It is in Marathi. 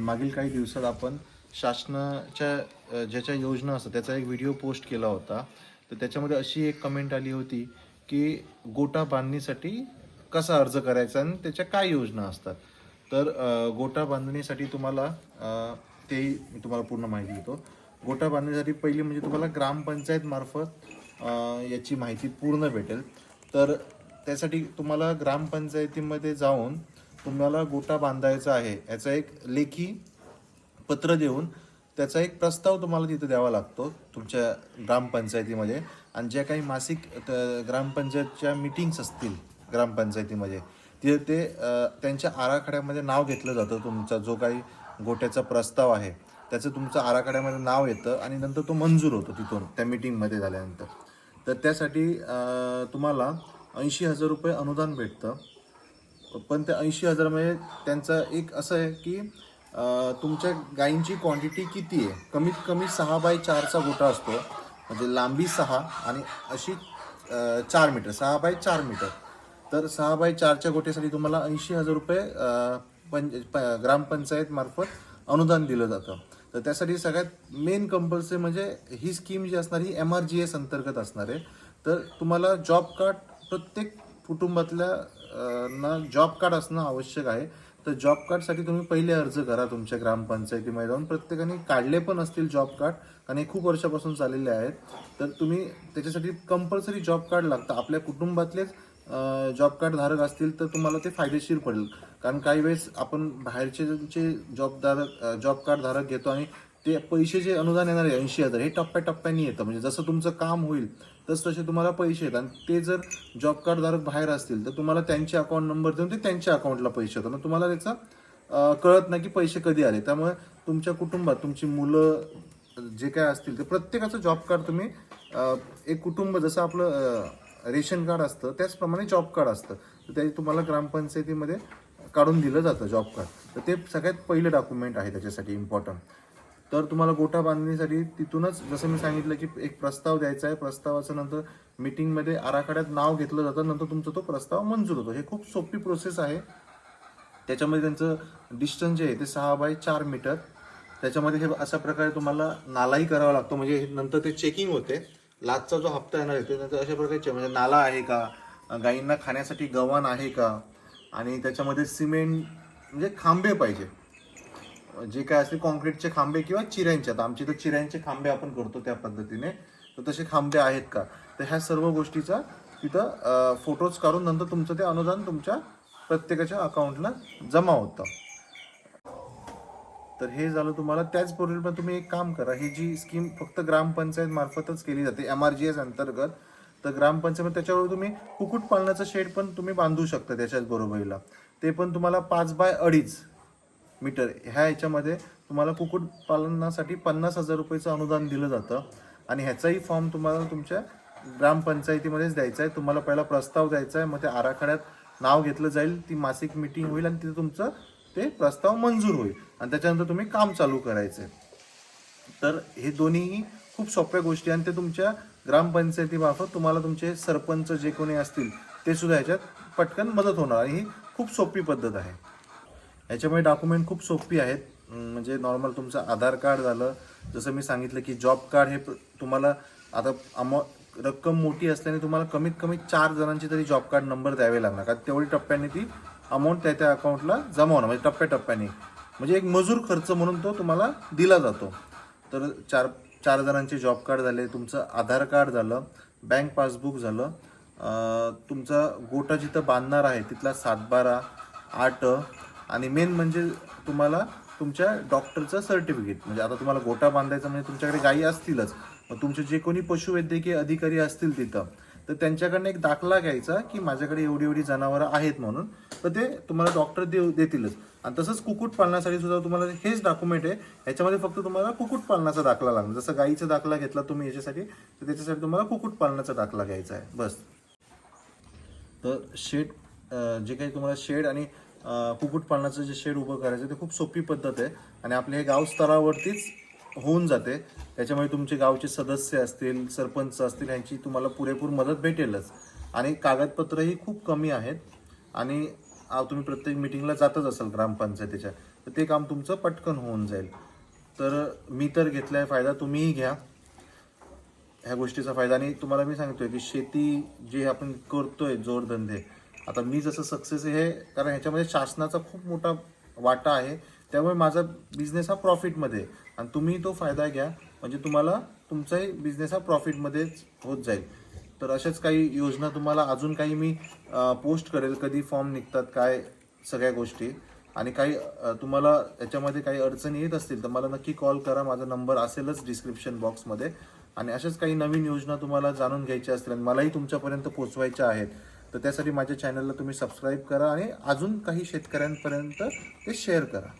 मागील काही दिवसात आपण शासनाच्या ज्याच्या योजना असतात त्याचा एक व्हिडिओ पोस्ट केला होता. तर त्याच्यामध्ये अशी एक कमेंट आली होती की गोटा बांधणीसाठी कसा अर्ज करायचा आणि त्याच्या काय योजना असतात. तर गोटा बांधणीसाठी तुम्हाला तेही मी तुम्हाला पूर्ण माहिती देतो. गोटा बांधणीसाठी पहिली म्हणजे तुम्हाला ग्रामपंचायतमार्फत याची माहिती पूर्ण भेटेल. तर त्यासाठी तुम्हाला ग्रामपंचायतीमध्ये जाऊन तुम्हाला गोटा बांधायचा आहे याचा एक लेखी पत्र देऊन त्याचा एक प्रस्ताव तुम्हाला तिथं द्यावा लागतो तुमच्या ग्रामपंचायतीमध्ये. आणि ज्या काही मासिक त- ग्रामपंचायतच्या मिटिंग्स असतील ग्रामपंचायतीमध्ये तिथे ते त्यांच्या आराखड्यामध्ये नाव घेतलं जातं तुमचा जो काही गोट्याचा प्रस्ताव आहे त्याचं तुमचं आराखड्यामध्ये नाव येतं आणि नंतर तो मंजूर होतो तिथून त्या मिटिंगमध्ये झाल्यानंतर. तर त्यासाठी तुम्हाला ऐंशी हजार रुपये अनुदान भेटतं. पण त्या ऐंशी हजारामध्ये म्हणजे त्यांचं एक असं आहे की तुमच्या गायींची क्वांटिटी किती आहे? कमीत कमी सहा बाय चारचा गोठा असतो. म्हणजे लांबी सहा आणि अशी चार मीटर सहा बाय चार मीटर तर सहा बाय चारच्या गोट्यासाठी तुम्हाला ऐंशी हजार रुपये पंच प- ग्रामपंचायतमार्फत अनुदान दिलं जातं. तर त्यासाठी सगळ्यात मेन कंपल्सरी म्हणजे ही स्कीम जी असणार ही एम आर जी एस अंतर्गत असणार आहे. तर तुम्हाला जॉब कार्ड प्रत्येक कुटुंबातल्या ना जॉब कार्ड असणं आवश्यक आहे. तर जॉब कार्डसाठी तुम्ही पहिले अर्ज करा तुमच्या ग्रामपंचायतीमध्ये. जाऊन प्रत्येकाने काढले पण असतील जॉब कार्ड कारण हे खूप वर्षापासून चाललेले आहेत. तर तुम्ही त्याच्यासाठी कंपल्सरी जॉब कार्ड लागतं. आपल्या कुटुंबातलेच जॉब कार्ड धारक असतील तर तुम्हाला ते फायदेशीर पडेल. कारण काही वेळेस आपण बाहेरचे जे जॉबधारक जॉब कार्ड धारक घेतो आणि ते पैसे जे अनुदान येणार आहे ऐंशी हजार हे टप्प्याटप्प्याने येतं. म्हणजे जसं तुमचं काम होईल तस तसे तुम्हाला पैसे येतात. आणि ते जर जॉब कार्डधारक बाहेर असतील तर तुम्हाला त्यांचे अकाउंट नंबर देऊन ते त्यांच्या अकाउंटला पैसे येतात. मग तुम्हाला त्याचा कळत नाही की पैसे कधी आले. त्यामुळे तुमच्या कुटुंबात तुमची मुलं जे काय असतील ते प्रत्येकाचं जॉब कार्ड तुम्ही एक कुटुंब जसं आपलं रेशन कार्ड असतं त्याचप्रमाणे जॉब कार्ड असतं. तर ते तुम्हाला ग्रामपंचायतीमध्ये काढून दिलं जातं जॉब कार्ड तर ते सगळ्यात पहिलं डॉक्युमेंट आहे त्याच्यासाठी इम्पॉर्टंट तर तुम्हाला गोठा बांधणीसाठी तिथूनच जसं मी सांगितलं की एक प्रस्ताव द्यायचा आहे प्रस्तावाचं नंतर मीटिंगमध्ये आराखड्यात नाव घेतलं जातं नंतर तुमचा तो प्रस्ताव मंजूर होतो. हे खूप सोपी प्रोसेस आहे. त्याच्यामध्ये त्यांचं डिस्टन्स जे आहे ते सहा बाय चार मीटर त्याच्यामध्ये हे अशा प्रकारे तुम्हाला नालाही करावा लागतो. म्हणजे हे नंतर ते चेकिंग होते. लाचचा जो हप्ता येणार आहे तो नंतर अशा प्रकारे म्हणजे नाला आहे का? गाईंना खाण्यासाठी गव्हाण आहे का? आणि त्याच्यामध्ये सिमेंट म्हणजे खांबे पाहिजे. जे काय असतील कॉन्क्रीटचे खांबे किंवा चिऱ्यांचे आता आमच्या इथं चिऱ्यांचे खांबे आपण करतो त्या पद्धतीने तर तसे खांबे आहेत का? तर ह्या सर्व गोष्टीचा तिथं फोटोज काढून नंतर तुमचं ते अनुदान तुमच्या प्रत्येकाच्या अकाउंटला जमा होतं. तर हे झालं तुम्हाला. त्याच पण तुम्ही एक काम करा. ही जी स्कीम फक्त ग्रामपंचायत मार्फतच केली जाते एम आर जी एस अंतर्गत तर ग्रामपंचायत त्याच्यावर तुम्ही कुक्कुटपालनाचं शेड पण तुम्ही बांधू शकता त्याच्याच बरोबरीला ते पण तुम्हाला पाच बाय अडीच मीटर. ह्या ह्याच्यामध्ये तुम्हाला कुक्कुटपालनासाठी पन्नास हजार रुपयाचं अनुदान दिलं जातं. आणि ह्याचाही फॉर्म तुम्हाला तुमच्या ग्रामपंचायतीमध्येच द्यायचा आहे. तुम्हाला पहिला प्रस्ताव द्यायचा आहे. मग ते आराखड्यात नाव घेतलं जाईल. ती मासिक मिटिंग होईल आणि तिथे तुमचं ते प्रस्ताव मंजूर होईल. आणि त्याच्यानंतर तुम्ही काम चालू करायचं आहे. तर हे दोन्हीही खूप सोप्या गोष्टी आणि ते तुमच्या ग्रामपंचायतीमार्फत तुम्हाला तुमचे सरपंच जे कोणी असतील ते सुद्धा ह्याच्यात पटकन मदत होणार. आणि ही खूप सोपी पद्धत आहे. याच्यामुळे डॉक्युमेंट खूप सोपी आहेत. म्हणजे नॉर्मल तुमचं आधार कार्ड झालं. जसं मी सांगितलं की जॉब कार्ड हे प्र- तुम्हाला आता अमाऊ रक्कम मोठी असल्याने तुम्हाला कमीत कमी चार जणांची तरी जॉब कार्ड नंबर द्यावे लागणार. कारण तेवढी टप्प्याने ती अमाऊंट त्या त्या अकाउंटला जमा होणार. म्हणजे टप्प्याटप्प्याने म्हणजे एक मजूर खर्च म्हणून तो तुम्हाला दिला जातो. तर चार चार जणांचे जॉब कार्ड झाले तुमचं आधार कार्ड झालं बँक पासबुक झालं तुमचा गोटा जिथं बांधणार आहे तिथला सातबारा आठ आणि मेन म्हणजे तुम्हाला तुमच्या डॉक्टरचं सर्टिफिकेट म्हणजे आता तुम्हाला गोटा बांधायचा म्हणजे तुमच्याकडे गायी असतीलच. मग तुमचे जे कोणी पशुवैद्यकीय अधिकारी असतील तिथं तर त्यांच्याकडनं एक दाखला घ्यायचा की माझ्याकडे एवढी एवढी जनावरं आहेत म्हणून. तर ते तुम्हाला डॉक्टर देऊ देतीलच. आणि तसंच कुक्कुटपालनासाठी सुद्धा तुम्हाला हेच डॉक्युमेंट आहे. ह्याच्यामध्ये फक्त तुम्हाला कुक्कुटपालनाचा दाखला लागणार. जसं गाईचा दाखला घेतला तुम्ही याच्यासाठी तर त्याच्यासाठी तुम्हाला कुक्कुटपालनाचा दाखला घ्यायचा आहे. बस. तर शेड जे काही तुम्हाला शेड आणि कुक्कुटपालनाचं जे शेड उभं करायचं ते खूप सोपी पद्धत आहे. आणि आपले हे गाव स्तरावरतीच होऊन जाते. त्याच्यामुळे तुमचे गावचे सदस्य असतील सरपंच असतील यांची तुम्हाला पुरेपूर मदत भेटेलच. आणि कागदपत्रही खूप कमी आहेत. आणि तुम्ही प्रत्येक मिटिंगला जातच असाल ग्रामपंचायतीच्या. तर ते काम तुमचं पटकन होऊन जाईल. तर मी तर घेतलाय फायदा तुम्हीही घ्या. ह्या गोष्टीचा फायदा. आणि तुम्हाला मी सांगतोय की शेती जे आपण करतोय जोडधंदे आता मी जसं सक्सेस हे कारण ह्याच्यामध्ये शासनाचा खूप मोठा वाटा आहे त्यामुळे माझा बिझनेस हा प्रॉफिटमध्ये आणि तुम्ही तो फायदा घ्या म्हणजे तुम्हाला तुमचाही बिझनेस हा प्रॉफिटमध्येच होत जाईल. तर अशाच काही योजना तुम्हाला अजून काही मी पोस्ट करेल कधी फॉर्म निघतात काय सगळ्या गोष्टी. आणि काही तुम्हाला याच्यामध्ये काही अडचणी येत असतील तर मला नक्की कॉल करा. माझा नंबर असेलच डिस्क्रिप्शन बॉक्समध्ये आणि अशाच काही नवीन योजना तुम्हाला जाणून घ्यायच्या असतील आणि मलाही तुमच्यापर्यंत पोचवायच्या आहेत तर त्यासाठी माझ्या चॅनलला तुम्ही सबस्क्राईब करा आणि अजून काही शेतकऱ्यांपर्यंत ते शेअर करा.